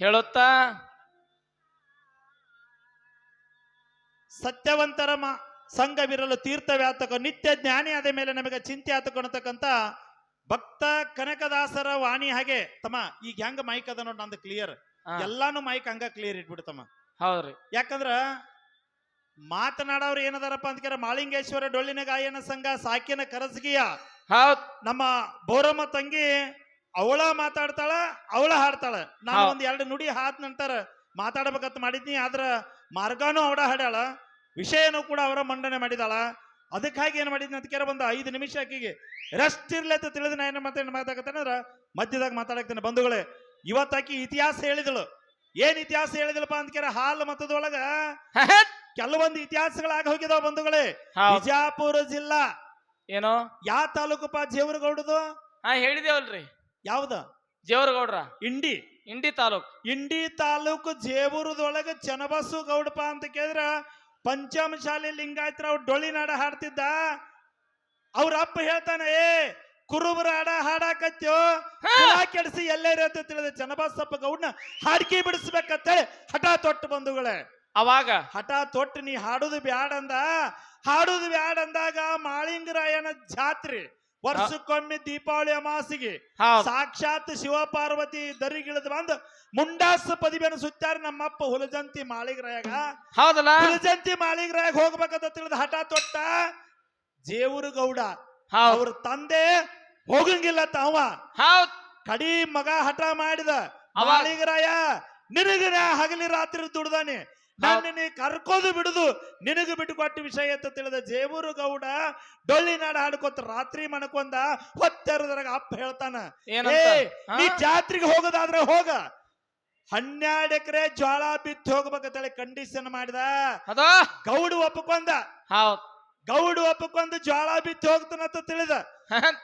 ಹೇಳುತ್ತಾ? ಸತ್ಯವಂತರ ಸಂಘವಿರಲು ತೀರ್ಥವ್ಯಾತಕ ನಿತ್ಯ ಜ್ಞಾನಿ ಆದ ಮೇಲೆ ನಮಗೆ ಚಿಂತೆ ಆತಕೊಳತಕ್ಕಂತ ಭಕ್ತ ಕನಕದಾಸರ ವಾಣಿ ಹಾಗೆ ತಮ್ಮ ಈಗ ಹೆಂಗ ಮೈಕ್ ಅದ ನೋಡಿ ನಂದು ಕ್ಲಿಯರ್ ಎಲ್ಲಾನು ಮೈಕ್ ಹಂಗ ಕ್ಲಿಯರ್ ಇಟ್ಬಿಡ್ತಮ್ಮ ಹೌದ್ರಿ. ಯಾಕಂದ್ರ ಮಾತನಾಡೋರು ಏನದಾರಪ್ಪ ಅಂದ್ಕ್ಯಾರ ಮಾಳಿಂಗೇಶ್ವರ ಡೊಳ್ಳಿನ ಗಾಯನ ಸಂಘ ಸಾಕಿನ ಕರಸಗಿಯ ಹೌದ್. ನಮ್ಮ ಬೋರಮ್ಮ ತಂಗಿ ಅವಳ ಮಾತಾಡ್ತಾಳ ಅವಳ ಹಾಡ್ತಾಳ. ನಾನು. ಒಂದ್ ಎರಡು ನುಡಿ ಹಾದ್ ನಂತರ ಮಾತಾಡ್ಬೇಕಂತ ಮಾಡಿದ್ನಿ ಆದ್ರ ಮಾರ್ಗಾನು ಅವಳ ಹಾಡ್ಯಾಳ ವಿಷಯನೂ ಕೂಡ ಅವರ ಮಂಡನೆ ಮಾಡಿದಾಳ. ಅದಕ್ಕಾಗಿ ಏನ್ ಮಾಡಿದ್ನಿ ಅಂತ ಕೇಳ ಬಂದ ಐದು ನಿಮಿಷ ಆಕಿಗೆ ರೆಸ್ಟ್ ಇರ್ಲಿ ಅಂತ ತಿಳಿದು ನಾ ಏನ್ ಮಾತಾಡ ಮಾತಾಡಕತ್ತೇನಂದ್ರ ಮಧ್ಯದಾಗ ಮಾತಾಡಕ್ತೇನೆ ಬಂಧುಗಳೇ ಇವತ್ತಾಕಿ ಇತಿಹಾಸ ಹೇಳಿದಳು. ಏನ್ ಇತಿಹಾಸ ಹೇಳಿದಳಪ್ಪ ಅಂತ ಕೇಳ ಹಾಲು ಮತದೊಳಗ ಕೆಲವೊಂದು ಇತಿಹಾಸಗಳಾಗ ಹೋಗಿದಾವ ಬಂಧುಗಳೇ. ಬಿಜಾಪುರ ಜಿಲ್ಲಾ. ಏನೋ? ಯಾವ ತಾಲೂಕಪ್ಪ ಜೇವರ್ಗೌಡದು? ಹಾ ಹೇಳಿದೇವಲ್ರಿ ಯಾವ್ದ? ಜೇವರಗೌಡ್ರ. ಇಂಡಿ. ಇಂಡಿ ತಾಲೂಕ್. ಇಂಡಿ ತಾಲೂಕು ಜೇವೂರದೊಳಗ ಚನಬಸು ಗೌಡಪ್ಪ ಅಂತ ಕೇಳಿದ್ರ ಪಂಚಮಶಾಲಿ ಡೊಳಿ ಡೊಳ್ಳಿನಾಡ ಹಾಡ್ತಿದ್ದ. ಅವ್ರ ಅಪ್ಪ ಹೇಳ್ತಾನೆ ಏ ಕುರುಬರ ಹಾಡ ಹಾಡಾಕತ್ಯೋ? ಕೆಡಿಸಿ ಎಲ್ಲೇ ಅಂತ ತಿಳಿದ ಚನ್ನಬಸಪ್ಪ ಗೌಡ್ನ ಹಾಡ್ಕಿ ಬಿಡಿಸ್ಬೇಕಂತೇಳಿ ಹಠ ತೊಟ್ಟು ಬಂಧುಗಳೇ. ಅವಾಗ? ಹಠ ತೊಟ್ಟು ನೀ ಹಾಡುದು ಬ್ಯಾಡಂದ? ಹಾಡುದು ಬ್ಯಾಡಂದಾಗ ಮಾಳಿಂಗರಾಯನ ಜಾತ್ರೆ. ವರ್ಷಕ್ಕೊಮ್ಮೆ ದೀಪಾವಳಿ ಅಮಾಸಿಗೆ ಸಾಕ್ಷಾತ್ ಶಿವಪಾರ್ವತಿ ದರಿಗಿಳಿದು ಬಂದು ಮುಂಡಾಸ ಪದಿಬೆನ ಸುತ್ತಾರ ನಮ್ಮಪ್ಪ ಹುಲಜಂತಿ ಮಾಳಿಗ್ರಾಯಾಗ ಹೌದಲ್ಲ? ಹುಲಜಂತಿ ಮಾಳಿಗ್ರಾಯಾಗ ಹೋಗ್ಬೇಕಂತ ತಿಳಿದ ಹಠ ತೊಟ್ಟ ಜೇವೂರು ಗೌಡ ಅವ್ರ ತಂದೆ ಹೋಗಂಗಿಲ್ಲ ತಾವ ಕಡಿ ಮಗ ಹಠ ಮಾಡಿದ ಮಾಳಿಗರಾಯ ನಿನಗನ ಹಗಲಿ ರಾತ್ರಿ ದುಡ್ದಾನೆ. ನನ್ನ ನೀ ಕರ್ಕೋದು ಬಿಡುದು ನಿನಗೆ ಬಿಟ್ಟು ಕೊಟ್ಟ ವಿಷಯ ಅಂತ ತಿಳಿದ ಜೇವೂರು ಗೌಡ ಡೊಳ್ಳಿ ನಾಡ ಹಾಡ್ಕೊತ ರಾತ್ರಿ ಮಣಕೊಂದ ಹೊತ್ತೆರದ್ರಾಗ ಅಪ್ಪ ಹೇಳ್ತಾನ ಏನಂತ? ಏ ಹಾ? ನೀ ಜಾತ್ರೆಗೆ ಹೋಗೋದಾದ್ರೆ ಹೋಗ. ಹನ್ನೆರಡು ಎಕರೆ ಜ್ವಾಳ ಬಿತ್ತು ಹೋಗ್ಬೇಕಂತೇಳಿ ಕಂಡೀಷನ್ ಮಾಡಿದ. ಅದೋ? ಗೌಡು ಒಪ್ಪಕೊಂದ ಹೌದ್. ಗೌಡು ಒಪ್ಪಕೊಂದು ಜ್ವಾಳ ಬಿತ್ತು ಹೋಗ್ತಾನಂತ ತಿಳಿದ.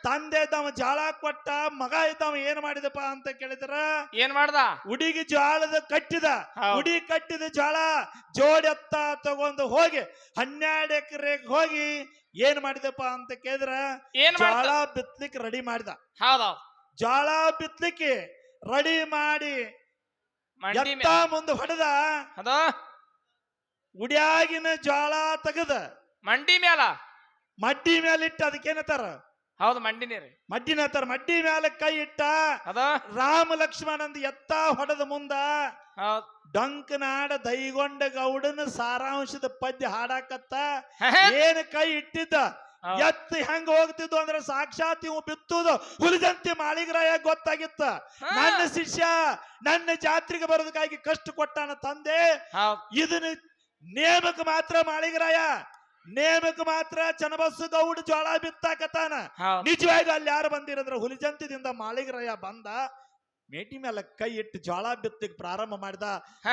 ತಂದೆ ತಮ್ಮ ಜಾಳ ಕೊಟ್ಟ ಮಗ ಇದ್ದವ ಏನ್ ಮಾಡಿದಪ್ಪ ಅಂತ ಕೇಳಿದ್ರ? ಏನ್ ಮಾಡ್ದ? ಉಡಿಗೆ ಜಾಳದ ಕಟ್ಟಿದ. ಹುಡಿ ಉಡಿ ಕಟ್ಟಿದ ಜೋಡಿ ಜೋಡೆತ್ತ ತಗೊಂಡು ಹೋಗಿ ಹನ್ನೆರಡು ಎಕರೆಗೆ ಹೋಗಿ ಏನ್ ಮಾಡಿದಪ್ಪ ಅಂತ ಕೇಳಿದ್ರ? ಏನ್ ಜಾಳ ಬಿತ್ಲಿಕ್ಕೆ ರೆಡಿ ಮಾಡಿದ. ಹೌದಾ. ಜಾಳ ಬಿತ್ಲಿಕ್ಕೆ ರೆಡಿ ಮಾಡಿ ಮುಂದೆ ಹೊಡೆದ. ಅದ ಉಡಿಯಾಗಿನ ಜ್ವಾಳ ತೆಗದ. ಮಂಡಿ ಮ್ಯಾಲ. ಮಡ್ಡಿ ಮೇಲೆ ಅದಕ್ಕೆ ಅದಕ್ಕೇನತ್ತಾರ ಹೌದು ಮಂಡಿನೇ ರೀ. ಮಡ್ಡಿನ ಹತ್ತಾರ ಮಡ್ಡಿ ಮೇಲೆ ಕೈ ಇಟ್ಟ ಅದ? ರಾಮ ಲಕ್ಷ್ಮಣಂದ ಎತ್ತ ಹೊಡೆದ ಮುಂದ ಹೌದ್. ಡಂಕನಾಡ ದೈಗೊಂಡ ಗೌಡನ ಸಾರಾಂಶದ ಪದ್ಯ ಹಾಡಾಕತ್ತ ಏನ್ ಕೈ ಇಟ್ಟಿದ್ದ? ಹೌದ್. ಎತ್ತ ಹೆಂಗ ಹೋಗ್ತಿದ್ದು ಅಂದ್ರೆ ಸಾಕ್ಷಾತ್ ಇವು ಬಿತ್ತುದು ಹುಲಿದಂತೆ ಮಾಳಿಗರಾಯ ಗೊತ್ತಾಗಿತ್ತ? ಹಾ. ನನ್ನ ಶಿಷ್ಯ ನನ್ನ ಜಾತ್ರೆಗೆ ಬರೋದಕ್ಕಾಗಿ ಕಷ್ಟ ಕೊಟ್ಟಾನ ತಂದೆ. ಹೌದ್. ಇದನ್ನ ನೇಮಕ ಮಾತ್ರ ಮಾಳಿಗರಾಯ. ನೇಮಕ ಮಾತ್ರ ಚನ್ನಬಸ್ಸು ಗೌಡ ಜ್ವಾಳ ಬಿತ್ತಾಕತಾನ ಹೌದ್. ನಿಜವಾಗಿ ಅಲ್ಲಿ ಯಾರು ಬಂದಿರಂದ್ರ ಹುಲಿಜಂತದಿಂದ ಮಾಳಿಗರಯ್ಯ ಬಂದ ಮೇಟಿ ಮೇಲೆ ಕೈ ಇಟ್ಟು ಜ್ವಾಳ ಬಿತ್ತಿಗೆ ಪ್ರಾರಂಭ ಮಾಡಿದ.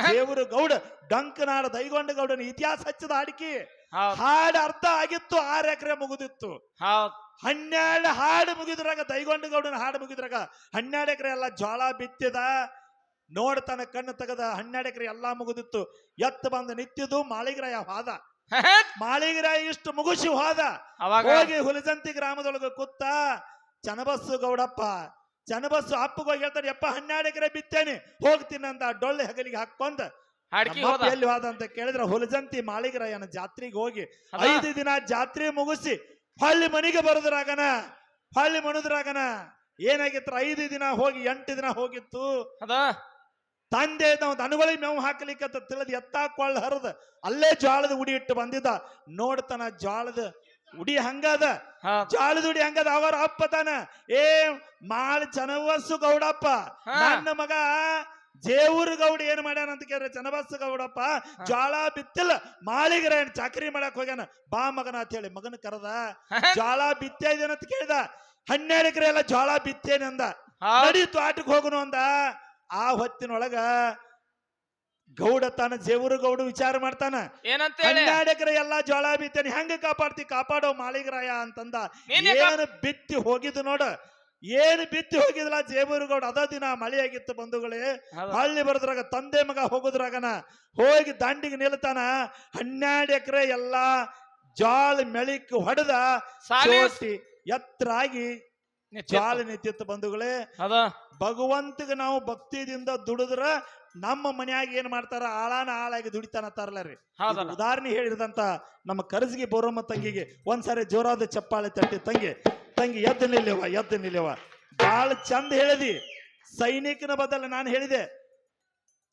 ದೇವರು ಗೌಡ ಡಂಕನಾಡ ದೈಗೊಂಡ ಗೌಡನ ಇತಿಹಾಸ ಹಚ್ಚದ ಅಡಿಕೆ ಹೌದ್. ಹಾಡು ಅರ್ಧ ಆಗಿತ್ತು ಆರು ಎಕರೆ ಮುಗಿದಿತ್ತು. ಹೌದ್. ಹನ್ನೆರಡು ಹಾಡು ಮುಗಿದ್ರಾಗ ದೈಗೊಂಡ ಗೌಡನ ಹಾಡು ಮುಗಿದ್ರಾಗ ಹನ್ನೆರಡು ಎಕರೆ ಎಲ್ಲ ಜ್ವಾಳ ಬಿತ್ತಿದ. ನೋಡ್ತಾನ ಕಣ್ಣು ತೆಗೆದ ಹನ್ನೆರಡು ಎಕರೆ ಎಲ್ಲಾ ಮುಗಿದಿತ್ತು. ಎತ್ತು ಬಂದು ನಿತ್ಯದು ಮಾಳಿಗರಾಯ ಹೋದ ಮಾಳಿಗರಾಯ ಇಷ್ಟು ಮುಗಿಸಿ ಹೋದ. ಹೋಗಿ ಹುಲಜಂತಿ ಗ್ರಾಮದೊಳಗ ಕೂತ ಚನಬಸ್ಸು ಗೌಡಪ್ಪ ಚನಬಸ್ಸು ಅಪ್ಪಗೆ ಹೋಗಿ ಹೇಳ್ತಾರೆ ಯಪ್ಪ ಹನ್ನೆರಡು ಎಕರೆ ಬಿತ್ತೇನೆ ಹೋಗ್ತೀನಿ ಅಂತ ಡೊಳ್ಳೆ ಹಗಲಿಗೆ ಹಾಕೊಂಡ ಎಲ್ಲಿ ಹೋದ. ಅಂತ ಕೇಳಿದ್ರೆ ಹುಲಜಂತಿ ಮಾಳಿಗರಾಯನ ಜಾತ್ರೆಗೆ ಹೋಗಿ? ಐದು ದಿನ ಜಾತ್ರೆ ಮುಗಿಸಿ ಹಳ್ಳಿ ಮನೆಗೆ ಬರೋದ್ರಾಗನ ಹಳ್ಳಿ ಮನದ್ರಾಗನ ಏನಾಗಿತ್ತು ಐದು ದಿನ ಹೋಗಿ ಎಂಟು ದಿನ ಹೋಗಿತ್ತು. ಅದೋ. ತಂದೆ ನಾವು ದನಗಳಿಗೆ ಮೇವು ಹಾಕಲಿಕ್ಕೆ ಅಂತ ತಿಳಿದು ಎತ್ತಾಕೊಳ್ಳ ಹರಿದ ಅಲ್ಲೇ ಜ್ವಾಳದ ಉಡಿ ಇಟ್ಟು ಬಂದಿದ್ದ. ನೋಡ್ತಾನ ಜ್ವಾಳದ ಉಡಿ ಹಂಗದ. ಜ್ವಾಳದ ಉಡಿ ಹಂಗದ. ಅವರ ಅಪ್ಪ ತಾನ ಏ ಮಾಳ ಚನವಸ್ಸು ಗೌಡಪ್ಪ ನನ್ನ ಮಗ ಜೇವೂರು ಗೌಡ ಏನ್ ಮಾಡ್ಯಾನ ಅಂತ ಕೇಳಿದ್ರೆ ಚನಬಸ್ಸು ಗೌಡಪ್ಪ ಜ್ವಾಳ ಬಿತ್ತಿಲ್ಲ ಮಾಳಿಗರ ಏನ್ ಚಾಕರಿ ಮಾಡಕ್ ಹೋಗ್ಯಾನ? ಬಾ ಮಗನ ಅಂತ ಹೇಳಿ ಮಗನ ಕರೆದ. ಜ್ವಾಳ ಬಿತ್ತಾ ಅಂತ ಕೇಳ್ದ. ಹನ್ನೆರಡು ಎಕರೆ ಎಲ್ಲ ಜ್ವಾಳ ಬಿತ್ತೇನೆ ಅಂದ. ನಡಿ ತೋಟಕ್ಕೆ ಹೋಗುನು ಅಂದ. ಆ ಹೊತ್ತಿನೊಳಗ ಗೌಡ ತಾನ ಜೇವರು ಗೌಡ ವಿಚಾರ ಮಾಡ್ತಾನ. ಏನಂತ ಎಕರೆ ಎಲ್ಲಾ ಜೋಳ ಬಿತ್ತೇನೆ ಹೆಂಗ ಕಾಪಾಡ್ತಿ? ಕಾಪಾಡೋ ಮಾಳಿಗರಾಯ ಅಂತಂದ. ಏನ ಬಿತ್ತಿ ಹೋಗಿದ್ದು ನೋಡ. ಏನು ಬಿತ್ತಿ ಹೋಗಿದ್ಲ ಜೇಬೂರು ಗೌಡ? ಅದ ದಿನ ಮಳೆ ಆಗಿತ್ತು ಬಂಧುಗಳೇ ಹಳ್ಳಿ ಬರದ್ರಾಗ ತಂದೆ ಮಗ ಹೋಗುದ್ರಾಗನ ಹೋಗಿ ದಂಡಿಗೆ ನಿಲ್ತಾನ. ಹನ್ನೆರಡು ಎಕರೆ ಎಲ್ಲಾ ಜಾಳ ಮೆಳಿಕ್ ಹೊಡೆದ ಎತ್ತರಾಗಿ ಜ್ವಾಲ ನಿತ್ಯತ್ ಬಂಧುಗಳೇ ಅದ. ಭಗವಂತಗೆ ನಾವು ಭಕ್ತಿದಿಂದ ದುಡಿದ್ರ ನಮ್ಮ ಮನ್ಯಾಗ ಏನ್ ಮಾಡ್ತಾರ? ಆಳಾನ ಆಳಾಗಿ ದುಡಿತಾನತ್ತಾರಲ್ಲ ರೀ ಉದಾಹರಣೆ ಹೇಳಿದಂತ ನಮ್ಮ ಕರ್ಜಿಗೆ ಬೋರಮ್ಮ ತಂಗಿಗೆ ಒಂದ್ಸಾರಿ ಜೋರಾದ ಚಪ್ಪಾಳೆ ತಟ್ಟಿ ತಂಗಿ ತಂಗಿ ಎದ್ದ ನಿಲ್ಲೆವ ಎದ್ದ ನಿಲ್ಲೆವ ಬಾಳ ಚಂದ ಹೇಳಿದಿ. ಸೈನಿಕನ ಬದಲ ನಾನು ಹೇಳಿದೆ.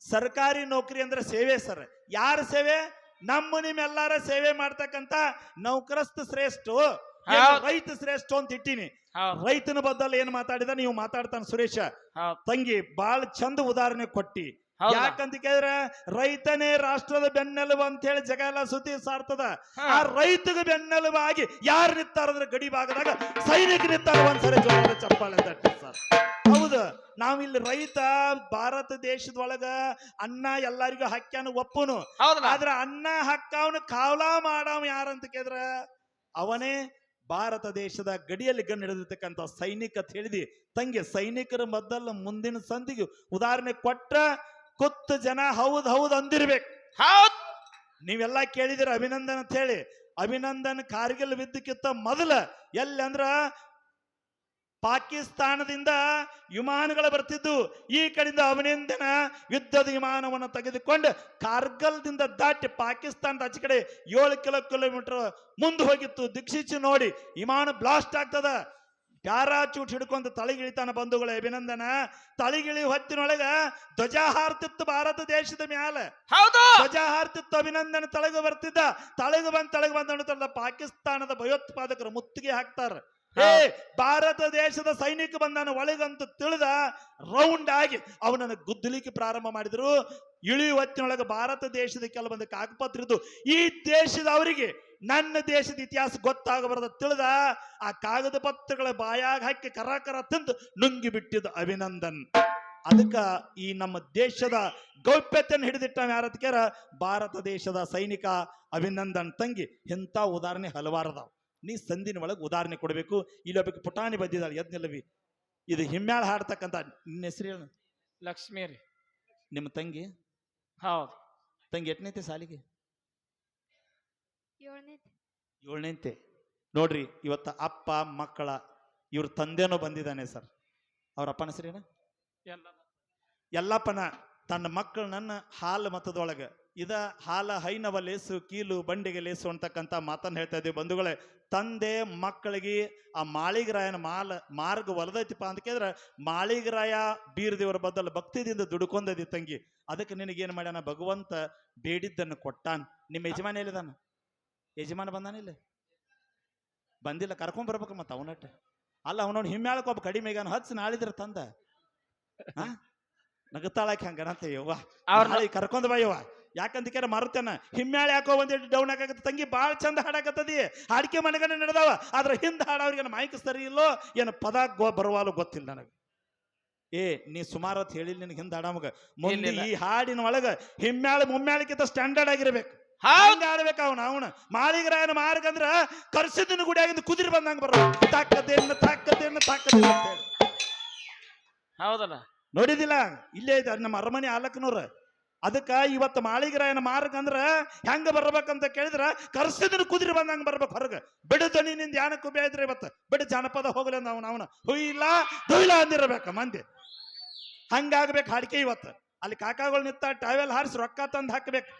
ಸರ್ಕಾರಿ ನೌಕರಿ ಅಂದ್ರೆ ಸೇವೆ ಸರ್. ಯಾರ ಸೇವೆ? ನಮ್ಮ ನಿಮ್ಮೆಲ್ಲಾರ ಸೇವೆ ಮಾಡ್ತಕ್ಕಂತ ನೌಕರಸ್ಥ ಶ್ರೇಷ್ಠ. ರೈತ ಶ್ರೇಷ್ಠ ಅಂತ ಇಟ್ಟಿನಿ. ರೈತನ ಬದ್ದಲ್ಲಿ ಏನ್ ಮಾತಾಡಿದ? ನೀವು ಮಾತಾಡ್ತಾನ ಸುರೇಶ. ತಂಗಿ ಬಾಳ ಚಂದ ಉದಾಹರಣೆ ಕೊಟ್ಟಿ. ಯಾಕಂತ ಕೇಳಿದ್ರೆ ರೈತನೇ ರಾಷ್ಟ್ರದ ಬೆನ್ನೆಲುಬು ಅಂತ ಹೇಳಿ ಜಗ ಎಲ್ಲ ಸುದ್ದಿ ಸಾರ್ತದ. ಆ ರೈತಗ ಬೆನ್ನೆಲುಬಾಗಿ ಯಾರು ನಿಂತಾರದ್ರ ಗಡಿ ಭಾಗದಾಗ ಸೈನಿಕ ನಿಂತಾರ ಒಂದ್ಸರಿ ಜೋರ ಚಪ್ಪಾಳೆ ತಟ್ಟಿ ಸರ್. ಹೌದು. ನಾವಿಲ್ಲಿ ರೈತ ಭಾರತ ದೇಶದೊಳಗ ಅನ್ನ ಎಲ್ಲರಿಗೂ ಹಕ್ಕ್ಯಾನ ಒಪ್ಪುನು. ಆದ್ರೆ ಆದ್ರ ಅನ್ನ ಹಕ್ಕವನು ಕಾವಲಾ ಮಾಡವ ಯಾರಂತ ಕೇಳಿದ್ರ ಅವನೇ ಭಾರತ ದೇಶದ ಗಡಿಯಲ್ಲಿ ಗಣ್ಣು ಹಿಡಿದಿರ್ತಕ್ಕಂಥ ಸೈನಿಕ ಅಂತ ಹೇಳಿದಿ. ತಂಗಿ ಸೈನಿಕರ ಮದ್ದಲ್ಲ ಮುಂದಿನ ಸಂದಿಗೆ ಉದಾಹರಣೆ ಕೊಟ್ಟ ಕೊತ್ತ ಜನ ಹೌದ್ ಹೌದ್ ಅಂದಿರ್ಬೇಕು. ಹೌದ್. ನೀವೆಲ್ಲ ಕೇಳಿದಿರ ಅಭಿನಂದನ್ ಅಂತ ಹೇಳಿ. ಅಭಿನಂದನ್ ಕಾರ್ಗಿಲ್ ವಿದ್ದಕ್ಕಿಂತ ಮೊದಲ ಎಲ್ಲಿ ಅಂದ್ರ ಪಾಕಿಸ್ತಾನದಿಂದ ವಿಮಾನಗಳು ಬರ್ತಿದ್ದು ಈ ಕಡೆಯಿಂದ ಅವನಿಂದನ ಯುದ್ಧದ ವಿಮಾನವನ್ನು ತೆಗೆದುಕೊಂಡು ಕಾರ್ಗಲ್ದಿಂದ ದಾಟಿ ಪಾಕಿಸ್ತಾನದ ಆಚೆ ಕಡೆ ಏಳು ಕಿಲೋ ಕಿಲೋಮೀಟರ್ ಮುಂದೆ ಹೋಗಿತ್ತು. ದಿಕ್ಷಿಚಿ ನೋಡಿ ವಿಮಾನ ಬ್ಲಾಸ್ಟ್ ಆಗ್ತದ. ಪ್ಯಾರಾಚೂಟ್ ಹಿಡ್ಕೊಂತ ತಳಿಗಿಳಿತಾನ ಬಂಧುಗಳ ಅಭಿನಂದನ. ತಳಿಗಿಳಿ ಹೊತ್ತಿನೊಳಗ ಧ್ವಜ ಹಾರ್ತಿತ್ತು ಭಾರತ ದೇಶದ ಮ್ಯಾಲ. ಹೌದು! ಧ್ವಜ ಹಾರ್ತಿತ್ತು ಅಭಿನಂದನ ತಳಗ ಬರ್ತಿದ್ದ. ತಳಗ ಬಂದ್ ತಳಗ ಬಂದ ಪಾಕಿಸ್ತಾನದ ಭಯೋತ್ಪಾದಕರು ಮುತ್ತಿಗೆ ಹಾಕ್ತಾರ. ಏ ಭಾರತ ದೇಶದ ಸೈನಿಕ ಬಂದಾನ ಒಳಗಂತ ತಿಳಿದ ರೌಂಡ್ ಆಗಿ ಅವನನ್ನು ಗುದ್ದಲಿಕ್ಕೆ ಪ್ರಾರಂಭ ಮಾಡಿದ್ರು. ಇಳಿ ಹೊತ್ತಿನೊಳಗೆ ಭಾರತ ದೇಶದ ಕೆಲವೊಂದು ಕಾಗಪತ್ರ ಈ ದೇಶದ ಅವರಿಗೆ ನನ್ನ ದೇಶದ ಇತಿಹಾಸ ಗೊತ್ತಾಗಬಾರದ ತಿಳಿದ ಆ ಕಾಗದ ಪತ್ರಗಳ ಬಾಯಾಗ ಹಾಕಿ ಕರ ಕರ ತಿಂದು ನುಂಗಿ ಬಿಟ್ಟಿದ್ದು ಅಭಿನಂದನ್. ಅದಕ್ಕ ಈ ನಮ್ಮ ದೇಶದ ಗೌಪ್ಯತೆಯನ್ನು ಹಿಡಿದಿಟ್ಟ ಯಾರತ್ಕೇರ ಭಾರತ ದೇಶದ ಸೈನಿಕ ಅಭಿನಂದನ್ ತಂಗಿ. ಇಂಥ ಉದಾಹರಣೆ ಹಲವಾರದಾವ್ ನೀ ಸಂದಿನ ಒಳಗೆ ಉದಾಹರಣೆ ಕೊಡಬೇಕು. ಇಲ್ಲೊಬ್ಬಕ್ಕೆ ಪುಟಾಣಿ ಬಂದಿದ್ದಾಳೆ ಎದ್ನಿಲ್ಲವಿ. ಇದು ಹಿಮ್ಮ್ಯಾಳ ಹಾಡ್ತಕ್ಕಂಥ ನಿನ್ನ ಹೆಸರು ಹೇಳು. ಲಕ್ಷ್ಮೀ ರೀ. ನಿಮ್ಮ ತಂಗಿ? ಹೌದು. ತಂಗಿ ಎಟ್ನೈತೆ ಸಾಲಿಗೆ? ಏಳ್ನೈತೆ. ನೋಡ್ರಿ ಇವತ್ತ ಅಪ್ಪ ಮಕ್ಕಳ ಇವ್ರ ತಂದೆನೋ ಬಂದಿದ್ದಾನೆ ಸರ್. ಅವ್ರ ಅಪ್ಪನ ಹೆಸರೇನ ಎಲ್ಲ ಎಲ್ಲಪ್ಪನ ತನ್ನ ಮಕ್ಕಳನ್ನ ಹಾಲು ಮತದೊಳಗೆ ಇದ ಹಾಲ ಹೈನವ ಲೇಸು ಕೀಲು ಬಂಡಿಗೆ ಲೇಸು ಅಂತಕ್ಕಂಥ ಮಾತನ್ನು ಹೇಳ್ತಾ ಇದ್ದೀವಿ. ಬಂಧುಗಳೇ ತಂದೆ ಮಕ್ಕಳಿಗೆ ಆ ಮಾಳಿಗರಾಯನ ಮಾಲ ಮಾರ್ಗ ಒಲದೈತಿಪ್ಪ ಅಂತ ಕೇಳಿದ್ರೆ ಮಾಳಿಗರಾಯ ಬೀರದೇವರ ಬದಲು ಭಕ್ತಿದಿಂದ ದುಡ್ಕೊಂಡದಿ ತಂಗಿ. ಅದಕ್ಕೆ ನಿನಗೇನು ಮಾಡ್ಯಾನ? ಭಗವಂತ ಬೇಡಿದ್ದನ್ನು ಕೊಟ್ಟಾನ್. ನಿಮ್ಮ ಯಜಮಾನ ಎಲ್ಲಿದಾನ? ಯಜಮಾನ ಬಂದಾನಿಲ್ಲ ಬಂದಿಲ್ಲ ಕರ್ಕೊಂಡ್ ಬರ್ಬೇಕು ಮತ್ತೆ ಅವನಟ್ಟೆ. ಅಲ್ಲ ಅವನವ್ನು ಹಿಮ್ಮ್ಯಾಳಕ್ಕೆ ಒಬ್ಬ ಕಡಿಮೆ ಈಗ ಹಚ್ಚಿ ನಾಳಿದ್ರ ತಂದ. ಹಾ ನಗತಾಳಕ್ಕೆ ಹಂಗನಂತ ಯವ್ವ. ಅವ್ರ ನಾಳೆ ಕರ್ಕೊಂಡ್ ಬಾ ಯವ್ವ. ಯಾಕಂತ ಕೇಳ ಮಾರುತ್ತೇನ ಹಿಮ್ಮ್ಯಾಳ ಯಾಕೋ ಒಂದಿಟ್ಟು ಡೌನ್ ಆಗತ್ತೆ ತಂಗಿ ಭಾಳ ಚಂದ ಹಾಡಾಕತ್ತದಿ. ಹಾಡಿಕೆ ಮನೆಗಡೆ ನಡೆದಾವ. ಆದ್ರೆ ಹಿಂದೆ ಹಾಡೋರಿಗೆ ಮೈಕ್ ಸರಿ ಇಲ್ಲೋ ಏನು ಪದ ಗೋ ಬರುವಾಲು ಗೊತ್ತಿಲ್ಲ ನನಗೆ. ಏ ನೀ ಸುಮಾರತ್ ಹೇಳಿ ಹೇಳಿಲ್ಲ ನಿನಗೆ ಹಿಂದೆ ಹಾಡಮಗ ಮುಂದೆ ಇಲ್ಲಿಲ್ಲ. ಈ ಹಾಡಿನ ಒಳಗ ಹಿಮ್ಮ್ಯಾಳ ಮುಮ್ಮ್ಯಾಳಕ್ಕಿಂತ ಸ್ಟ್ಯಾಂಡರ್ಡ್ ಆಗಿರ್ಬೇಕು. ಹಂಗ ಆಡ್ಬೇಕು ಅವನ ಅವನ. ಮಾಳಿಗರಾಯನ ಮಾರ್ಗ ಅಂದ್ರ ಕರ್ಸಿದ್ದನ ಗುಡಿಯಾಗಿಂದ ಕುದುರೆ ಬಂದಂಗ ಬರೋ ತಾಕದೇನ ತಾಕದೇನ ತಾಕದೇನ ಅಂತ ಹೇಳಿ. ಹೌದಲ್ಲ. ನೋಡಿದಿಲ್ಲ? ಇಲ್ಲೇ ಇದೆ ನಮ್ಮ ಅರಮನೆ ಆಲಕ್ನವ್ರ. ಅದಕ್ಕ ಇವತ್ತು ಮಾಳಿಗರಾಯನ ಮಾರ್ಗ ಅಂದ್ರ ಹೆಂಗ ಬರ್ಬೇಕಂತ ಕೇಳಿದ್ರ ಕರ್ಸಿದ್ರು ಕುದುರೆ ಬಂದಂಗೆ ಬರ್ಬೇಕು ಹೊರಗೆ. ಬಿಡು ದಣಿನಿಂದ ಯಾನಕ್ಕೂ ಬೇಯಿದ್ರೆ ಇವತ್ತು. ಬಿಡು ಜಾನಪದ ಹೋಗಲಿ ಅಂದ ಅವನ ಅವನ. ಹುಯ್ಲ ದುಯ್ಲ ಅಂದಿರಬೇಕು ಮಂದಿ. ಹಂಗಾಗ್ಬೇಕು ಹಾಡಿಕೆ ಇವತ್ತು. ಅಲ್ಲಿ ಕಾಕಾಗಳು ನಿಂತ ಟಾವೆಲ್ ಹಾರಿಸಿ ರೊಕ್ಕ ತಂದು ಹಾಕ್ಬೇಕು.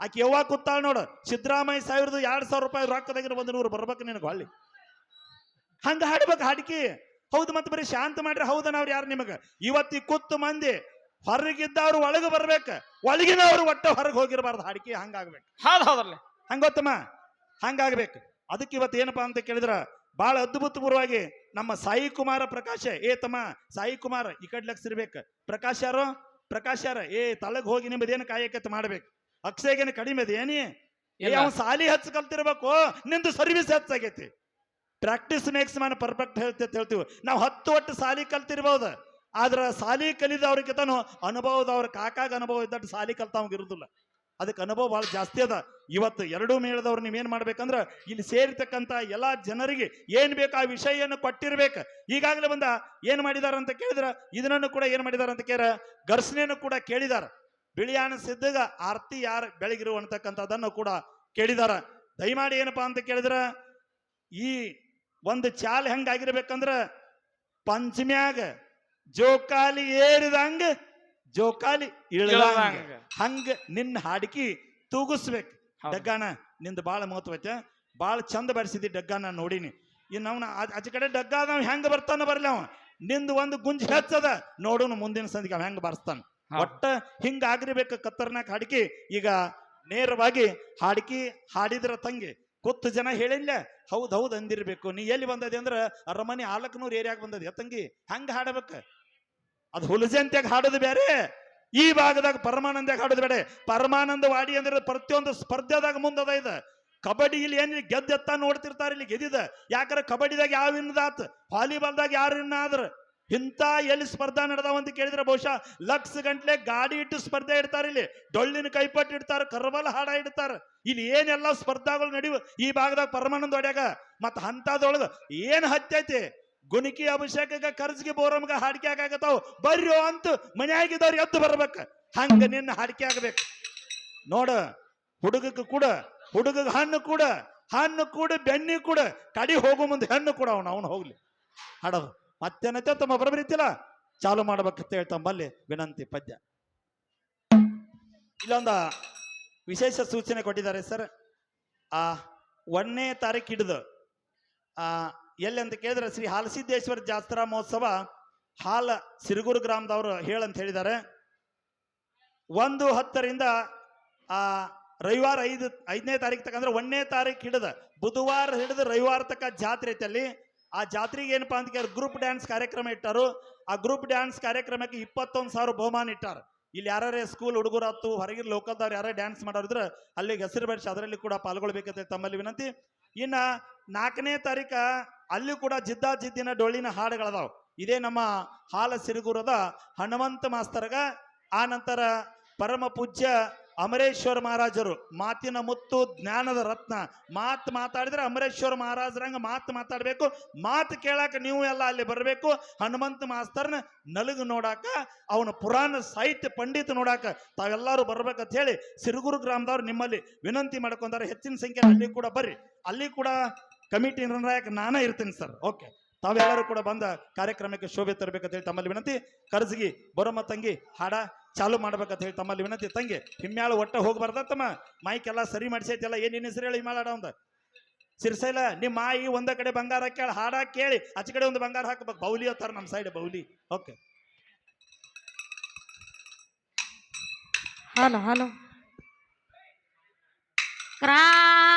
ಆಕೆ ಯಾವಾಗ ಕೂತಾಳ ನೋಡು. ಸಿದ್ದರಾಮಯ್ಯ ಸಾವಿರದ ಎರಡು ಸಾವಿರ ರೂಪಾಯಿ ರೊಕ್ಕದಾಗಿನ ಒಂದು ನೂರು ಬರ್ಬೇಕು ನಿನಗೆ ಹೊಳ್ಳಿ. ಹಂಗ ಹಾಡ್ಬೇಕು ಹಾಡಿಕೆ. ಹೌದು ಮತ್ತೆ ಬರೀ ಶಾಂತ ಮಾಡ್ರಿ. ಹೌದನ ಅವ್ರು ಯಾರು ನಿಮಗ? ಇವತ್ತಿ ಕುತ್ತು ಮಂದಿ ಹೊರಗಿದ್ದವ್ರು ಒಳಗೆ ಬರ್ಬೇಕು ಒಳಗಿನವ್ರು ಒಟ್ಟೆ ಹೊರಗೆ ಹೋಗಿರಬಾರ್ದು. ಹಾಡಿಕೆ ಹಂಗಾಗ್ಬೇಕು. ಹೌದ್ ಹಂಗ ಹಂಗೊತ್ತಮ್ಮ? ಹಂಗಾಗ್ಬೇಕು. ಅದಕ್ಕೆ ಇವತ್ತು ಏನಪ್ಪಾ ಅಂತ ಕೇಳಿದ್ರ ಬಹಳ ಅದ್ಭುತಪೂರ್ವವಾಗಿ ನಮ್ಮ ಸಾಯಿ ಕುಮಾರ ಪ್ರಕಾಶ ಏ ತಮ್ಮ ಸಾಯಿ ಕುಮಾರ ಈ ಕಡೆ ಲಕ್ಸಿರ್ಬೇಕು ಪ್ರಕಾಶ್ ಯಾರು? ಪ್ರಕಾಶ್ ಯಾರ? ಏ ತಳಗ್ ಹೋಗಿ ನಿಮ್ಮದೇನು ಕಾಯಕತ್ ಮಾಡ್ಬೇಕು? ಅಕ್ಷಯಗೇನು ಕಡಿಮೆ ಅದೇನಿ ಏ. ಅವ್ನು ಸಾಲಿ ಹಚ್ಚ ಕಲ್ತಿರ್ಬೇಕು ನಿಂದು ಸರ್ವಿಸ್ ಹೆಚ್ಚಾಗೈತಿ ಪ್ರಾಕ್ಟೀಸ್ ಮೇಕ್ಸ್ ಮ್ಯಾನ್ ಪರ್ಫೆಕ್ಟ್ ಹೇಳ್ತೇವೆ ಹೇಳ್ತೀವಿ. ನಾವು ಹತ್ತು ಒಟ್ಟು ಸಾಲಿ ಕಲ್ತಿರ್ಬೋದು. ಆದ್ರ ಸಾಲಿ ಕಲಿದವ್ರಿಗಿಂತನೂ ಅನುಭವದವ್ರ ಕಾಕಾಗ ಅನುಭವ ಇದ್ದಟ್ಟು ಸಾಲಿ ಕಲ್ತಾವ್ ಇರುದಿಲ್ಲ. ಅದಕ್ಕೆ ಅನುಭವ ಭಾಳ ಜಾಸ್ತಿ ಅದ. ಇವತ್ತು ಎರಡೂ ಮೇಳದವ್ರು ನೀವೇನ್ ಮಾಡ್ಬೇಕಂದ್ರ ಇಲ್ಲಿ ಸೇರಿರ್ತಕ್ಕಂಥ ಎಲ್ಲಾ ಜನರಿಗೆ ಏನ್ ಬೇಕು ಆ ವಿಷಯವನ್ನು ಕೊಟ್ಟಿರ್ಬೇಕು. ಈಗಾಗಲೇ ಬಂದ ಏನ್ ಮಾಡಿದಾರ ಅಂತ ಕೇಳಿದ್ರ? ಇದನ್ನು ಕೂಡ ಏನ್ ಮಾಡಿದಾರ ಅಂತ ಕೇಳ ಘರ್ಷಣೆಯನ್ನು ಕೂಡ ಕೇಳಿದಾರ. ಬಿಳಿಯಾನ ಸಿದ್ಧಗ ಆರ್ತಿ ಯಾರು ಬೆಳಗಿರು ಅಂತಕ್ಕಂಥದ್ದನ್ನು ಕೂಡ ಕೇಳಿದಾರ. ದಯಮಾಡಿ ಏನಪ್ಪಾ ಅಂತ ಕೇಳಿದ್ರ? ಈ ಒಂದು ಚಾಲ್ ಹೆಂಗಾಗಿರ್ಬೇಕಂದ್ರ ಪಂಚಮ್ಯಾಗ ಜೋಕಾಲಿ ಏರಿದಂಗ ಜೋಕಾಲಿ ಇಳದಂಗ. ಹಂಗ ನಿನ್ನ ಹಾಡಿಕಿ ತೂಗಿಸ್ಬೇಕು. ಡಗ್ಗಾನ ನಿಂದ ಬಾಳ ಮಹತ್ವ ಐತೆ. ಬಾಳ ಚಂದ ಬರ್ಸಿದಿ ಡಗ್ಗಾನ ನೋಡಿನಿ. ಇನ್ನು ಅವನ ಆಚೆ ಕಡೆ ಡಗ್ಗಾದ ಹೆಂಗ ಬರ್ತಾನ ಬರ್ಲಿ ಅವ ನಿಂದು ಒಂದು ಗುಂಜ್ ಹೆಚ್ಚದ ನೋಡೋನು ಮುಂದಿನ ಸಂದಿಗೆ ಅವ ಹೆಂಗ ಬರ್ಸ್ತಾನ. ಒಟ್ಟ ಹಿಂಗ ಆಗಿರ್ಬೇಕು ಕತ್ತರ್ನಾಕ್ ಹಾಡಿಕಿ ಈಗ ನೇರವಾಗಿ ಹಾಡಿಕಿ ಹಾಡಿದ್ರ ತಂಗಿ ಕೊತ್ತು ಜನ ಹೇಳಿಲ್ಲ ಹೌದ್ ಹೌದ್ ಅಂದಿರ್ಬೇಕು. ನೀ ಎಲ್ಲಿ ಬಂದದಿ ಅಂದ್ರ ಅರಮನೆ ಆಲಕ್ನೂರ್ ಏರಿಯಾಗ ಬಂದದೆ. ತಂಗಿ ಹಂಗ ಹಾಡಬೇಕ? ಅದು ಹುಲಜಂತ್ಯಾಗ ಹಾಡೋದು ಬೇರೆ. ಈ ಭಾಗದಾಗ ಪರಮಾನಂದ್ಯಾಗ ಹಾಡೋದು ಬೇಡ ಪರಮಾನಂದ ವಾಡಿ ಅಂದ್ರೆ ಪ್ರತಿಯೊಂದು ಸ್ಪರ್ಧೆದಾಗ ಮುಂದದ ಇದು. ಕಬಡ್ಡಿ ಇಲ್ಲಿ ಏನ್ ಗೆದ್ದೆತ್ತ ನೋಡ್ತಿರ್ತಾರೆ ಇಲ್ಲಿ ಗೆದ್ದಿದ. ಯಾಕಂದ್ರೆ ಕಬಡ್ಡಿದಾಗ ಯಾವ ಇನ್ನದಾತ್ ವಾಲಿಬಾಲ್ದಾಗ ಯಾರು ಇನ್ನ ಆದ್ರ. ಇಂಥ ಎಲ್ಲಿ ಸ್ಪರ್ಧಾ ನಡೆದಾವ ಅಂತ ಕೇಳಿದ್ರೆ ಬಹುಶಃ ಲಕ್ಷ ಗಂಟ್ಲೆ ಗಾಡಿ ಇಟ್ಟು ಸ್ಪರ್ಧೆ ಇಡ್ತಾರೆ ಇಲ್ಲಿ. ಡೊಳ್ಳಿನ ಕೈಪಟ್ಟು ಇಡ್ತಾರ, ಕರ್ಬಲ ಹಾಡ ಇಡ್ತಾರ. ಇಲ್ಲಿ ಏನೆಲ್ಲ ಸ್ಪರ್ಧಾಗಳು ನಡೆಯುವ ಈ ಭಾಗದಾಗ ಪರಮಾನಂದ ಹೊಡ್ಯಾಗ ಮತ್ತ ಹಂತದೊಳಗ ಏನ್ ಹತ್ತೈತಿ ಗುಣಿಕಿ ಅಭಿಷೇಕಗ ಕರ್ಜಿಗೆ ಬೋರಮ್ಗ ಹಾಡಿಕೆ ಆಗಾಕತ್ತಾವ. ಬರ್ರಿ ಅಂತ ಮನೆಯಾಗಿದ್ದವ್ರು ಎದ್ದು ಬರ್ಬೇಕ. ಹಂಗ ನಿನ್ನ ಹಾಡಿಕೆ ಆಗ್ಬೇಕು. ನೋಡ, ಹುಡುಗಕ್ಕೆ ಕೂಡ ಹುಡುಗ ಹಣ್ಣು ಕೂಡ ಹಣ್ಣು ಕೂಡ, ಬೆಣ್ಣೆ ಕೂಡ, ಕಡಿ ಹೋಗೋ ಮುಂದೆ ಹೆಣ್ಣು ಕೂಡ ಅವನು ಅವನು ಹೋಗ್ಲಿ. ಹಾಡೋದು. ಮತ್ತೇನೈತೆ ತಮ್ಮ ಬರಬರಿತಿಲ್ಲ? ಚಾಲು ಮಾಡ್ಬೇಕಂತ ಹೇಳ್ತಂಬಲ್ಲಿ ವಿನಂತಿ, ಪದ್ಯ. ಇಲ್ಲೊಂದ ವಿಶೇಷ ಸೂಚನೆ ಕೊಟ್ಟಿದ್ದಾರೆ ಸರ್. ಆ, ಒಂದನೇ ತಾರೀಕು ಹಿಡಿದು, ಆ ಎಲ್ಲಿ ಅಂತ ಕೇಳಿದ್ರೆ ಶ್ರೀ ಹಾಲಸಿದ್ದೇಶ್ವರ ಜಾತ್ರಾ ಮಹೋತ್ಸವ ಹಾಲ ಸಿರುಗೂರು ಗ್ರಾಮದವರು ಹೇಳಂತ ಹೇಳಿದ್ದಾರೆ. ಒಂದು ಹತ್ತರಿಂದ, ಆ, ರವಿವಾರ ಐದು, ಐದನೇ ತಾರೀಕು ತಕ ಅಂದ್ರೆ ಒಂದನೇ ತಾರೀಕು ಹಿಡಿದ, ಬುಧವಾರ ಹಿಡಿದು ರವಿವಾರ ತಕ್ಕ ಜಾತ್ರೆ ಐತೆ ಅಲ್ಲಿ. ಆ ಜಾತ್ರೆಗೆ ಏನಪ್ಪಾ ಅಂತ ಕೇಳಿ ಗ್ರೂಪ್ ಡ್ಯಾನ್ಸ್ ಕಾರ್ಯಕ್ರಮ ಇಟ್ಟರು. ಆ ಗ್ರೂಪ್ ಡ್ಯಾನ್ಸ್ ಕಾರ್ಯಕ್ರಮಕ್ಕೆ ಇಪ್ಪತ್ತೊಂದು ಸಾವಿರ ಬಹುಮಾನ ಇಟ್ಟಾರ. ಇಲ್ಲಿ ಯಾರೇ ಸ್ಕೂಲ್ ಹುಡುಗರು ಆತು ಹೊರಗಿನ ಲೋಕಲ್ದವ್ರು ಯಾರೇ ಡ್ಯಾನ್ಸ್ ಮಾಡೋರಿದ್ರೆ ಅಲ್ಲಿಗೆ ಹೆಸರು ಬೆಳೆಸಿ ಅದರಲ್ಲಿ ಕೂಡ ಪಾಲ್ಗೊಳ್ಬೇಕಂತ ತಮ್ಮಲ್ಲಿ ವಿನಂತಿ. ಇನ್ನು ನಾಲ್ಕನೇ ತಾರೀಕ ಅಲ್ಲಿ ಕೂಡ ಜಿದ್ದಾ ಜಿದ್ದಿನ ಡೊಳ್ಳಿನ ಹಾಡುಗಳದಾವ್. ಇದೇ ನಮ್ಮ ಹಾಲ ಸಿರಿಗುರದ ಹನುಮಂತ ಮಾಸ್ತರಗ, ಆ ನಂತರ ಪರಮ ಪೂಜ್ಯ ಅಮರೇಶ್ವರ ಮಹಾರಾಜರು, ಮಾತಿನ ಮುತ್ತು ಜ್ಞಾನದ ರತ್ನ. ಮಾತು ಮಾತಾಡಿದ್ರೆ ಅಮರೇಶ್ವರ ಮಹಾರಾಜರಂಗ ಮಾತು ಮಾತಾಡಬೇಕು. ಮಾತು ಕೇಳಾಕ ನೀವು ಎಲ್ಲ ಅಲ್ಲಿ ಬರಬೇಕು. ಹನುಮಂತ ಮಾಸ್ತರ್ನ ನಲುಗು ನೋಡಾಕ, ಅವನ ಪುರಾಣ ಸಾಹಿತ್ಯ ಪಂಡಿತ ನೋಡಾಕ ತಾವೆಲ್ಲರೂ ಬರ್ಬೇಕಂತ ಹೇಳಿ ಸಿರುಗುರು ಗ್ರಾಮದವ್ರು ನಿಮ್ಮಲ್ಲಿ ವಿನಂತಿ ಮಾಡ್ಕೊಂತಾರೆ ಹೆಚ್ಚಿನ ಸಂಖ್ಯೆ ಅಲ್ಲಿ ಕೂಡ ಬರ್ರಿ. ಅಲ್ಲಿ ಕೂಡ ಕಮಿಟಿ ನಿರ್ಣಾಯಕ ನಾನೇ ಇರ್ತೀನಿ ಸರ್. ಓಕೆ. ತಾವೆಲ್ಲರೂ ಕೂಡ ಬಂದ ಕಾರ್ಯಕ್ರಮಕ್ಕೆ ಶೋಭೆ ತರಬೇಕಂತ ಹೇಳಿ ತಮ್ಮಲ್ಲಿ ವಿನಂತಿ. ಕರ್ಜಗಿ ಬರೋಮ್ಮ ತಂಗಿ ಹಾಡ ಚಾಲು ಮಾಡ್ಬೇಕಂತ ಹೇಳಿ ತಮ್ಮಲ್ಲಿ ವಿನಂತಿ. ತಂಗಿ ಹಿಮ್ಮ್ಯಾಳು ಒಟ್ಟ ಹೋಗ್ಬಾರ್ದ ತಮ್ಮ. ಮೈಕ್ ಎಲ್ಲ ಸರಿ ಮಾಡಿಸೈತಿಲ್ಲ ಏನ್ ನಿನ್ನ ಹೆಸರು ಹೇಳಿ ಹಿಮ್ಯಾಳ ಒಂದು. ಸಿರ್ಸೈಲ, ನಿಮ್ಮ ಮಾಯಿ ಒಂದ ಕಡೆ ಬಂಗಾರ ಕೇಳಿ, ಹಾಡ ಕೇಳಿ, ಆಚೆ ಕಡೆ ಒಂದು ಬಂಗಾರ ಹಾಕಬೇಕು. ಬೌಲಿ ಅತ್ತಾರ ನಮ್ಮ ಸೈಡ್ ಬೌಲಿ. ಓಕೆ. ಹಲೋ ಹಲೋ ಕ್ರಾ